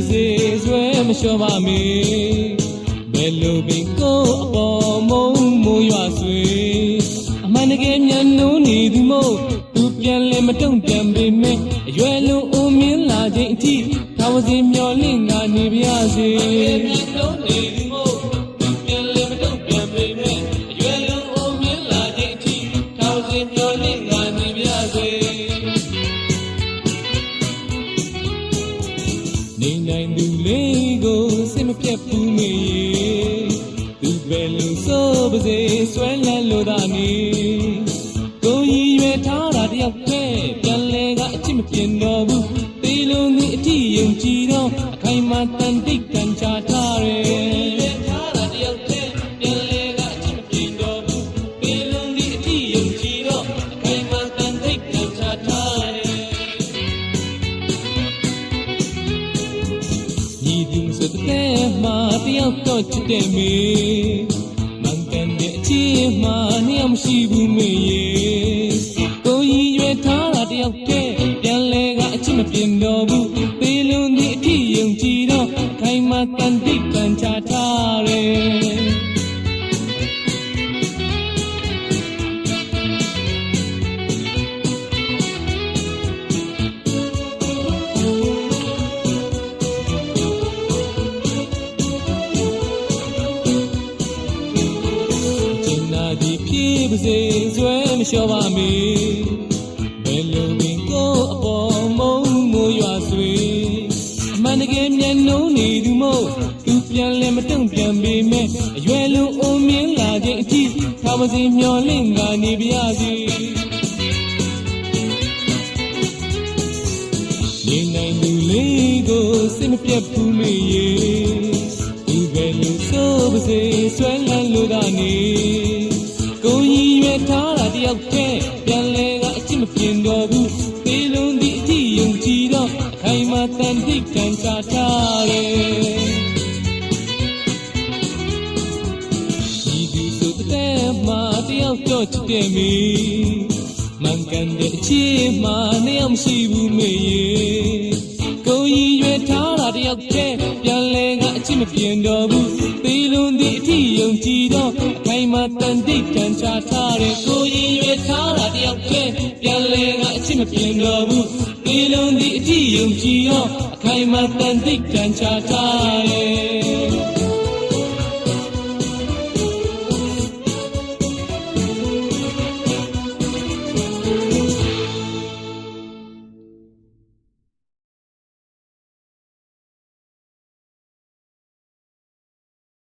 ပါစေဆွဲမလျှော့ပါမေဘယ်လိုပင်ကိုအပေါ်မုံမိုးရွာဆွေအမှန်တကယ်မြန်နိုးနေသူမို့သူပြန်လဲမတုံ့ပြန်ပေမဲ့အရွယ်လုံးအိုမင်းလာခြင်းအထိသာဝစီမျော နိုင်သူလေးကိုစိတ်မပြတ်ဘူးမေသူပဲလူဆိုပါစေဆွဲလန်းလို့သာနေကိုကြီးရွယ်ထားတာတယောက်ပဲပြန်လဲကအချစ်မပြင်းတော့ဘူးတေးလုံးဒီအထီးယုံကြည်တော့အခိုင်အမာတန်တိတ်ကန် သူစတဲ့မှာတယောက်တော့ချစ်တယ်မေမန်ကန်တဲ့အချစ်မှာနေအောင်မရှိဘူးမေရေကိုကြီးရွယ်ထားတာတယောက်တည်းပြန်လဲကအချစ်မပြင်းတော့ဘူး ပါစေဆွဲမလျှော့ပါမေဘယ်လိုပင်ကိုအပေါ်မုံမိုးရွာဆွေအမှန်တကယ်မျက်နှုံးနေသူမို့သူပြန်လဲမတုံ့ပြန်ပေမဲ့အရွယ်လုံးအုံမြင်လာခြင်းအထိသာမစီမျောလင့်ကနေပါရစေနေနိုင်သူလေးကိုစိတ်မပြတ်ဘူးမေရေဒီပဲလို့ဆိုပါစေဆွဲလန်းလို့သာနေကိုကြီးရွယ် ထားတာတယောက်တည်းပြန်လဲကအချစ်မပြင်းတော့ဘူးသေးလုံးဒီအထီးယုံကြည်တော့အခိုင်အမာတန်တိတ်ကန်ချထားတယ်ဒီဒီဆိုတဲ့မှာတယောက်တော့ချစ်တယ်မေမန်ကန်တဲ့အချစ်မှာနေအောင်မရှိဘူးမေရေကိုကြီးရွယ်ထားတာတယောက်တည်းပြန်လဲက အချစ်မပြင်းတော့ဘူးသေးလုံးဒီအထီးယုံကြည်တော့အခိုင်အမာတန်တိတ်ကန်ချထားတယ်ကိုကြီးရွယ်ထားတာတယောက်တည်းပြန်လဲကအချစ်မပြင်းတော့ဘူးသေးလုံးဒီအထီးယုံကြည်တော့အခိုင်အမာတန်တိတ်ကန်ချထားတယ်